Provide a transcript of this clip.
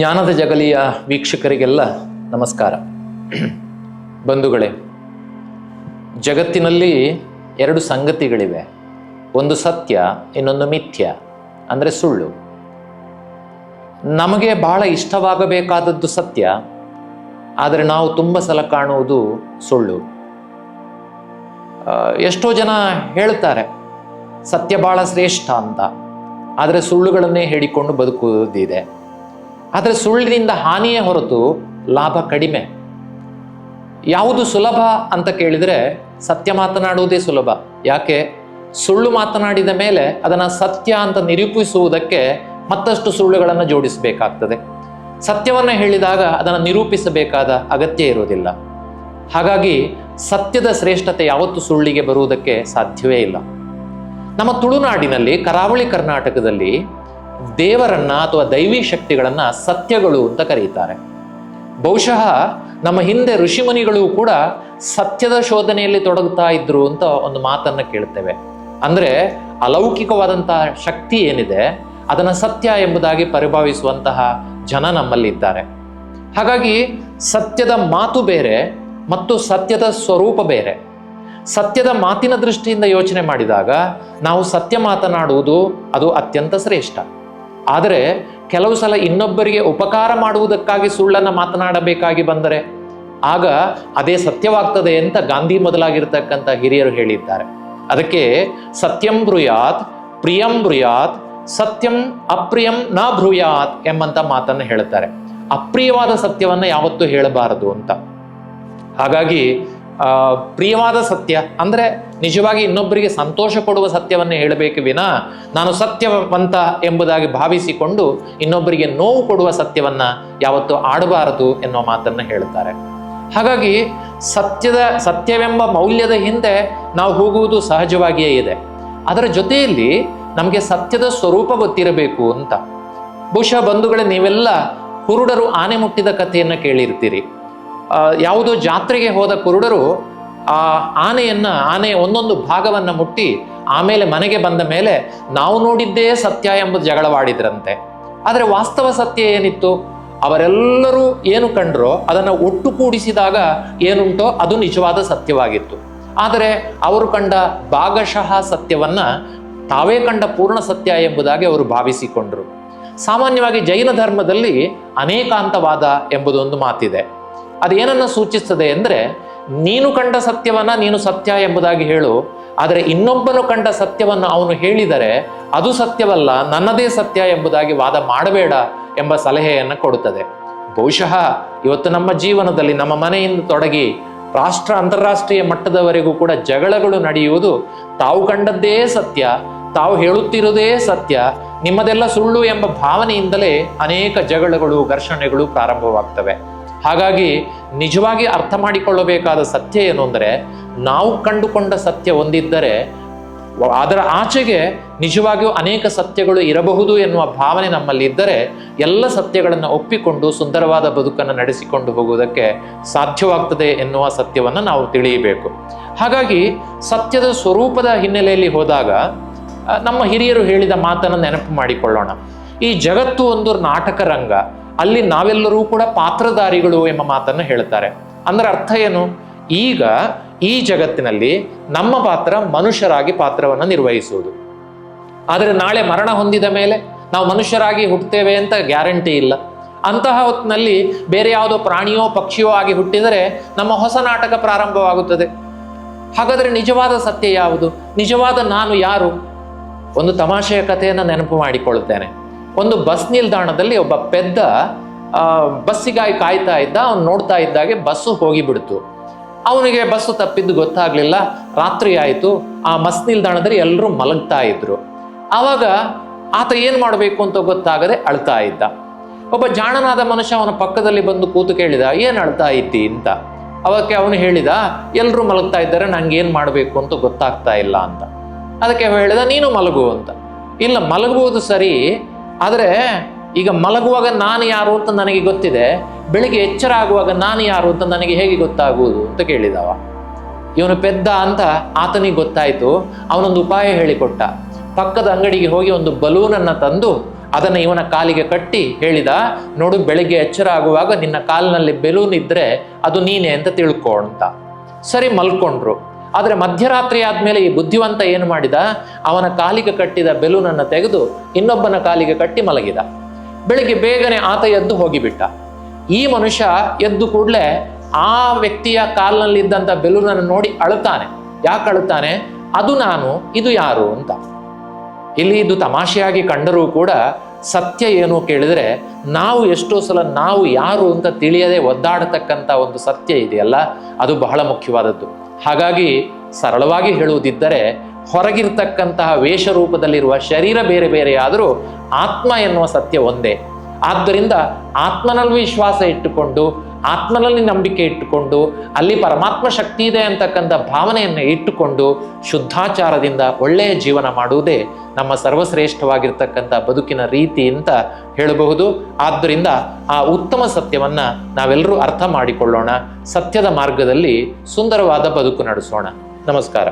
ಜ್ಞಾನದ ಜಗಲಿಯ ವೀಕ್ಷಕರಿಗೆಲ್ಲ ನಮಸ್ಕಾರ. ಬಂಧುಗಳೇ, ಜಗತ್ತಿನಲ್ಲಿ ಎರಡು ಸಂಗತಿಗಳಿವೆ. ಒಂದು ಸತ್ಯ, ಇನ್ನೊಂದು ಮಿಥ್ಯ, ಅಂದರೆ ಸುಳ್ಳು. ನಮಗೆ ಬಹಳ ಇಷ್ಟವಾಗಬೇಕಾದದ್ದು ಸತ್ಯ, ಆದರೆ ನಾವು ತುಂಬ ಸಲ ಕಾಣುವುದು ಸುಳ್ಳು. ಎಷ್ಟೋ ಜನ ಹೇಳ್ತಾರೆ, ಸತ್ಯ ಬಹಳ ಶ್ರೇಷ್ಠ ಅಂತ. ಆದರೆ ಸುಳ್ಳುಗಳನ್ನೇ ಹೇಳಿಕೊಂಡು ಬದುಕುವುದಿದೆ. ಆದರೆ ಸುಳ್ಳಿನಿಂದ ಹಾನಿಯೇ ಹೊರತು ಲಾಭ ಕಡಿಮೆ. ಯಾವುದು ಸುಲಭ ಅಂತ ಕೇಳಿದರೆ ಸತ್ಯ ಮಾತನಾಡುವುದೇ ಸುಲಭ. ಯಾಕೆ? ಸುಳ್ಳು ಮಾತನಾಡಿದ ಮೇಲೆ ಅದನ್ನು ಸತ್ಯ ಅಂತ ನಿರೂಪಿಸುವುದಕ್ಕೆ ಮತ್ತಷ್ಟು ಸುಳ್ಳುಗಳನ್ನು ಜೋಡಿಸಬೇಕಾಗ್ತದೆ. ಸತ್ಯವನ್ನು ಹೇಳಿದಾಗ ಅದನ್ನು ನಿರೂಪಿಸಬೇಕಾದ ಅಗತ್ಯ ಇರುವುದಿಲ್ಲ. ಹಾಗಾಗಿ ಸತ್ಯದ ಶ್ರೇಷ್ಠತೆ ಯಾವತ್ತೂ ಸುಳ್ಳಿಗೆ ಬರುವುದಕ್ಕೆ ಸಾಧ್ಯವೇ ಇಲ್ಲ. ನಮ್ಮ ತುಳುನಾಡಿನಲ್ಲಿ ಕರಾವಳಿ ಕರ್ನಾಟಕದಲ್ಲಿ ದೇವರನ್ನ ಅಥವಾ ದೈವಿ ಶಕ್ತಿಗಳನ್ನ ಸತ್ಯಗಳು ಅಂತ ಕರೀತಾರೆ. ಬಹುಶಃ ನಮ್ಮ ಹಿಂದೆ ಋಷಿಮುನಿಗಳು ಕೂಡ ಸತ್ಯದ ಶೋಧನೆಯಲ್ಲಿ ತೊಡಗುತ್ತಾ ಇದ್ರು ಅಂತ ಒಂದು ಮಾತನ್ನ ಕೇಳ್ತೇವೆ. ಅಂದ್ರೆ ಅಲೌಕಿಕವಾದಂತಹ ಶಕ್ತಿ ಏನಿದೆ, ಅದನ್ನ ಸತ್ಯ ಎಂಬುದಾಗಿ ಪರಿಭಾವಿಸುವಂತಹ ಜನ ನಮ್ಮಲ್ಲಿದ್ದಾರೆ. ಹಾಗಾಗಿ ಸತ್ಯದ ಮಾತು ಬೇರೆ ಮತ್ತು ಸತ್ಯದ ಸ್ವರೂಪ ಬೇರೆ. ಸತ್ಯದ ಮಾತಿನ ದೃಷ್ಟಿಯಿಂದ ಯೋಚನೆ ಮಾಡಿದಾಗ ನಾವು ಸತ್ಯ ಮಾತನಾಡುವುದು ಅದು ಅತ್ಯಂತ ಶ್ರೇಷ್ಠ. ಆದರೆ ಕೆಲವು ಸಲ ಇನ್ನೊಬ್ಬರಿಗೆ ಉಪಕಾರ ಮಾಡುವುದಕ್ಕಾಗಿ ಸುಳ್ಳನ್ನು ಮಾತನಾಡಬೇಕಾಗಿ ಬಂದರೆ ಆಗ ಅದೇ ಸತ್ಯವಾಗ್ತದೆ ಅಂತ ಗಾಂಧಿ ಮೊದಲಾಗಿರ್ತಕ್ಕಂಥ ಹಿರಿಯರು ಹೇಳಿದ್ದಾರೆ. ಅದಕ್ಕೆ ಸತ್ಯಂ ಬ್ರೂಯಾತ್, ಪ್ರಿಯಂ ಬ್ರೂಯಾತ್, ಸತ್ಯಂ ಅಪ್ರಿಯಂ ನ ಬ್ರೂಯಾತ್ ಎಂಬಂತ ಮಾತನ್ನು ಹೇಳ್ತಾರೆ. ಅಪ್ರಿಯವಾದ ಸತ್ಯವನ್ನು ಯಾವತ್ತೂ ಹೇಳಬಾರದು ಅಂತ. ಹಾಗಾಗಿ ಪ್ರಿಯವಾದ ಸತ್ಯ, ಅಂದರೆ ನಿಜವಾಗಿ ಇನ್ನೊಬ್ಬರಿಗೆ ಸಂತೋಷ ಕೊಡುವ ಸತ್ಯವನ್ನು ಹೇಳಬೇಕು ವಿನ, ನಾನು ಸತ್ಯವಂತ ಎಂಬುದಾಗಿ ಭಾವಿಸಿಕೊಂಡು ಇನ್ನೊಬ್ಬರಿಗೆ ನೋವು ಕೊಡುವ ಸತ್ಯವನ್ನು ಯಾವತ್ತೂ ಆಡಬಾರದು ಎನ್ನುವ ಮಾತನ್ನು ಹೇಳ್ತಾರೆ. ಹಾಗಾಗಿ ಸತ್ಯದ, ಸತ್ಯವೆಂಬ ಮೌಲ್ಯದ ಹಿಂದೆ ನಾವು ಹೋಗುವುದು ಸಹಜವಾಗಿಯೇ ಇದೆ. ಅದರ ಜೊತೆಯಲ್ಲಿ ನಮಗೆ ಸತ್ಯದ ಸ್ವರೂಪ ಗೊತ್ತಿರಬೇಕು ಅಂತ. ಬಹುಶಃ ಬಂಧುಗಳೇ ನೀವೆಲ್ಲ ಕುರುಡರು ಆನೆ ಮುಟ್ಟಿದ ಕಥೆಯನ್ನು ಕೇಳಿರ್ತೀರಿ. ಯಾವುದೋ ಜಾತ್ರೆಗೆ ಹೋದ ಕುರುಡರು ಆ ಆನೆಯನ್ನ ಆನೆಯ ಒಂದೊಂದು ಭಾಗವನ್ನ ಮುಟ್ಟಿ ಆಮೇಲೆ ಮನೆಗೆ ಬಂದ ಮೇಲೆ ನಾವು ನೋಡಿದ್ದೇ ಸತ್ಯ ಎಂಬುದು ಜಗಳವಾಡಿದ್ರಂತೆ. ಆದರೆ ವಾಸ್ತವ ಸತ್ಯ ಏನಿತ್ತು? ಅವರೆಲ್ಲರೂ ಏನು ಕಂಡ್ರೋ, ಅದನ್ನು ಒಟ್ಟು ಕೂಡಿಸಿದಾಗ ಏನುಂಟೋ ಅದು ನಿಜವಾದ ಸತ್ಯವಾಗಿತ್ತು. ಆದರೆ ಅವರು ಕಂಡ ಭಾಗಶಃ ಸತ್ಯವನ್ನ ತಾವೇ ಕಂಡ ಪೂರ್ಣ ಸತ್ಯ ಎಂಬುದಾಗಿ ಅವರು ಭಾವಿಸಿಕೊಂಡ್ರು. ಸಾಮಾನ್ಯವಾಗಿ ಜೈನ ಧರ್ಮದಲ್ಲಿ ಅನೇಕಾಂತವಾದ ಎಂಬುದೊಂದು ಮಾತಿದೆ. ಅದೇನನ್ನು ಸೂಚಿಸ್ತದೆ ಅಂದರೆ, ನೀನು ಕಂಡ ಸತ್ಯವನ್ನ ನೀನು ಸತ್ಯ ಎಂಬುದಾಗಿ ಹೇಳು, ಆದರೆ ಇನ್ನೊಬ್ಬನು ಕಂಡ ಸತ್ಯವನ್ನು ಅವನು ಹೇಳಿದರೆ, ಅದು ಸತ್ಯವಲ್ಲ, ನನ್ನದೇ ಸತ್ಯ ಎಂಬುದಾಗಿ ವಾದ ಮಾಡಬೇಡ ಎಂಬ ಸಲಹೆಯನ್ನು ಕೊಡುತ್ತದೆ. ಬಹುಶಃ ಇವತ್ತು ನಮ್ಮ ಜೀವನದಲ್ಲಿ, ನಮ್ಮ ಮನೆಯಿಂದ ತೊಡಗಿ, ರಾಷ್ಟ್ರ, ಅಂತಾರಾಷ್ಟ್ರೀಯ ಮಟ್ಟದವರೆಗೂ ಕೂಡ ಜಗಳಗಳು ನಡೆಯುವುದು, ತಾವು ಕಂಡದ್ದೇ ಸತ್ಯ, ತಾವು ಹೇಳುತ್ತಿರುವುದೇ ಸತ್ಯ, ನಿಮ್ಮದೆಲ್ಲ ಸುಳ್ಳು ಎಂಬ ಭಾವನೆಯಿಂದಲೇ ಅನೇಕ ಜಗಳಗಳು, ಘರ್ಷಣೆಗಳು ಪ್ರಾರಂಭವಾಗ್ತವೆ. ಹಾಗಾಗಿ ನಿಜವಾಗಿ ಅರ್ಥ ಮಾಡಿಕೊಳ್ಳಬೇಕಾದ ಸತ್ಯ ಏನು ಅಂದರೆ, ನಾವು ಕಂಡುಕೊಂಡ ಸತ್ಯ ಒಂದಿದ್ದರೆ, ಅದರ ಆಚೆಗೆ ನಿಜವಾಗಿಯೂ ಅನೇಕ ಸತ್ಯಗಳು ಇರಬಹುದು ಎನ್ನುವ ಭಾವನೆ ನಮ್ಮಲ್ಲಿ ಇದ್ದರೆ ಎಲ್ಲ ಸತ್ಯಗಳನ್ನು ಒಪ್ಪಿಕೊಂಡು ಸುಂದರವಾದ ಬದುಕನ್ನು ನಡೆಸಿಕೊಂಡು ಹೋಗುವುದಕ್ಕೆ ಸಾಧ್ಯವಾಗ್ತದೆ ಎನ್ನುವ ಸತ್ಯವನ್ನು ನಾವು ತಿಳಿಯಬೇಕು. ಹಾಗಾಗಿ ಸತ್ಯದ ಸ್ವರೂಪದ ಹಿನ್ನೆಲೆಯಲ್ಲಿ ಹೋದಾಗ, ನಮ್ಮ ಹಿರಿಯರು ಹೇಳಿದ ಮಾತನ್ನು ನೆನಪು ಮಾಡಿಕೊಳ್ಳೋಣ. ಈ ಜಗತ್ತು ಒಂದು ನಾಟಕ ರಂಗ. ಅಲ್ಲಿ ನಾವೆಲ್ಲರೂ ಕೂಡ ಪಾತ್ರಧಾರಿಗಳು ಎಂಬ ಮಾತನ್ನು ಹೇಳ್ತಾರೆ. ಅಂದ್ರೆ ಅರ್ಥ ಏನು? ಈಗ ಈ ಜಗತ್ತಿನಲ್ಲಿ ನಮ್ಮ ಪಾತ್ರ ಮನುಷ್ಯರಾಗಿ ಪಾತ್ರವನ್ನು ನಿರ್ವಹಿಸುವುದು. ಆದರೆ ನಾಳೆ ಮರಣ ಹೊಂದಿದ ಮೇಲೆ ನಾವು ಮನುಷ್ಯರಾಗಿ ಹುಟ್ಟುತ್ತೇವೆ ಅಂತ ಗ್ಯಾರಂಟಿ ಇಲ್ಲ. ಅಂತಹ ಹೊತ್ತಿನಲ್ಲಿ ಬೇರೆ ಯಾವುದೋ ಪ್ರಾಣಿಯೋ ಪಕ್ಷಿಯೋ ಆಗಿ ಹುಟ್ಟಿದರೆ ನಮ್ಮ ಹೊಸ ನಾಟಕ ಪ್ರಾರಂಭವಾಗುತ್ತದೆ. ಹಾಗಾದರೆ ನಿಜವಾದ ಸತ್ಯ ಯಾವುದು? ನಿಜವಾದ ನಾನು ಯಾರು? ಒಂದು ತಮಾಷೆಯ ಕಥೆಯನ್ನು ನೆನಪು ಮಾಡಿಕೊಳ್ಳುತ್ತೇನೆ. ಒಂದು ಬಸ್ ನಿಲ್ದಾಣದಲ್ಲಿ ಒಬ್ಬ ಪೆದ್ದ ಬಸ್ಸಿಗಾಗಿ ಕಾಯ್ತಾ ಇದ್ದ, ಅವನು ನೋಡ್ತಾ ಇದ್ದಾಗೆ ಬಸ್ಸು ಹೋಗಿಬಿಡ್ತು. ಅವನಿಗೆ ಬಸ್ಸು ತಪ್ಪಿದ್ದು ಗೊತ್ತಾಗ್ಲಿಲ್ಲ. ರಾತ್ರಿ ಆಯಿತು. ಆ ಬಸ್ ನಿಲ್ದಾಣದಲ್ಲಿ ಎಲ್ಲರೂ ಮಲಗ್ತಾ ಇದ್ರು. ಆವಾಗ ಆತ ಏನು ಮಾಡಬೇಕು ಅಂತ ಗೊತ್ತಾಗದೆ ಅಳ್ತಾ ಇದ್ದ. ಒಬ್ಬ ಜಾಣನಾದ ಮನುಷ್ಯ ಅವನ ಪಕ್ಕದಲ್ಲಿ ಬಂದು ಕೂತು ಕೇಳಿದ, ಏನು ಅಳ್ತಾ ಇದ್ದಿ? ಅಂತ. ಅವಕ್ಕೆ ಅವನು ಹೇಳಿದ, ಎಲ್ಲರೂ ಮಲಗ್ತಾ ಇದ್ದಾರೆ, ನಂಗೆ ಏನು ಮಾಡಬೇಕು ಅಂತ ಗೊತ್ತಾಗ್ತಾ ಇಲ್ಲ ಅಂತ. ಅದಕ್ಕೆ ಹೇಳಿದ, ನೀನು ಮಲಗು ಅಂತ. ಇಲ್ಲ, ಮಲಗುವುದು ಸರಿ ಆದರೆ ಈಗ ಮಲಗುವಾಗ ನಾನು ಯಾರು ಅಂತ ನನಗೆ ಗೊತ್ತಿದೆ, ಬೆಳಿಗ್ಗೆ ಎಚ್ಚರ ಆಗುವಾಗ ನಾನು ಯಾರು ಅಂತ ನನಗೆ ಹೇಗೆ ಗೊತ್ತಾಗುವುದು ಅಂತ ಕೇಳಿದವ. ಇವನು ಪೆದ್ದ ಅಂತ ಆತನಿಗೆ ಗೊತ್ತಾಯಿತು, ಅವನೊಂದು ಉಪಾಯ ಹೇಳಿಕೊಟ್ಟ. ಪಕ್ಕದ ಅಂಗಡಿಗೆ ಹೋಗಿ ಒಂದು ಬಲೂನನ್ನು ತಂದು ಅದನ್ನು ಇವನ ಕಾಲಿಗೆ ಕಟ್ಟಿ ಹೇಳಿದ, ನೋಡು ಬೆಳಿಗ್ಗೆ ಎಚ್ಚರ ಆಗುವಾಗ ನಿನ್ನ ಕಾಲಿನಲ್ಲಿ ಬೆಲೂನ್ ಇದ್ದರೆ ಅದು ನೀನೆ ಅಂತ ತಿಳ್ಕೊ ಸರಿ ಮಲ್ಕೊಂಡ್ರು. ಆದರೆ ಮಧ್ಯರಾತ್ರಿ ಆದ್ಮೇಲೆ ಈ ಬುದ್ಧಿವಂತ ಏನು ಮಾಡಿದ? ಅವನ ಕಾಲಿಗೆ ಕಟ್ಟಿದ ಬೆಲೂನನ್ನು ತೆಗೆದು ಇನ್ನೊಬ್ಬನ ಕಾಲಿಗೆ ಕಟ್ಟಿ ಮಲಗಿದ. ಬೆಳಿಗ್ಗೆ ಬೇಗನೆ ಆತ ಎದ್ದು ಹೋಗಿಬಿಟ್ಟ. ಈ ಮನುಷ್ಯ ಎದ್ದು ಕೂಡಲೇ ಆ ವ್ಯಕ್ತಿಯ ಕಾಲ್ನಲ್ಲಿದ್ದಂಥ ಬೆಲೂನನ್ನು ನೋಡಿ ಅಳುತ್ತಾನೆ. ಯಾಕೆ ಅಳುತ್ತಾನೆ? ಅದು ನಾನು, ಇದು ಯಾರು ಅಂತ. ಇಲ್ಲಿ ಇದು ತಮಾಷೆಯಾಗಿ ಕಂಡರೂ ಕೂಡ ಸತ್ಯ ಏನು ಕೇಳಿದರೆ ನಾವು ಎಷ್ಟೋ ಸಲ ನಾವು ಯಾರು ಅಂತ ತಿಳಿಯದೆ ಒದ್ದಾಡತಕ್ಕಂಥ ಒಂದು ಸತ್ಯ ಇದೆಯಲ್ಲ? ಅದು ಬಹಳ ಮುಖ್ಯವಾದದ್ದು. ಹಾಗಾಗಿ ಸರಳವಾಗಿ ಹೇಳುವುದಿದ್ದರೆ ಹೊರಗಿರ್ತಕ್ಕಂತಹ ವೇಷರೂಪದಲ್ಲಿರುವ ಶರೀರ ಬೇರೆ ಬೇರೆ ಆದರೂ ಆತ್ಮ ಎನ್ನುವ ಸತ್ಯ ಒಂದೇ. ಆದ್ದರಿಂದ ಆತ್ಮನಲ್ಲಿ ವಿಶ್ವಾಸ ಇಟ್ಟುಕೊಂಡು ಆತ್ಮನಲ್ಲಿ ನಂಬಿಕೆ ಇಟ್ಟುಕೊಂಡು, ಅಲ್ಲಿ ಪರಮಾತ್ಮ ಶಕ್ತಿ ಇದೆ ಅಂತಕ್ಕಂಥ ಭಾವನೆಯನ್ನು ಇಟ್ಟುಕೊಂಡು ಶುದ್ಧಾಚಾರದಿಂದ ಒಳ್ಳೆಯ ಜೀವನ ಮಾಡುವುದೇ ನಮ್ಮ ಸರ್ವಶ್ರೇಷ್ಠವಾಗಿರ್ತಕ್ಕಂಥ ಬದುಕಿನ ರೀತಿ ಅಂತ ಹೇಳಬಹುದು. ಆದ್ದರಿಂದ ಆ ಉತ್ತಮ ಸತ್ಯವನ್ನು ನಾವೆಲ್ಲರೂ ಅರ್ಥ ಮಾಡಿಕೊಳ್ಳೋಣ. ಸತ್ಯದ ಮಾರ್ಗದಲ್ಲಿ ಸುಂದರವಾದ ಬದುಕು ನಡೆಸೋಣ. ನಮಸ್ಕಾರ.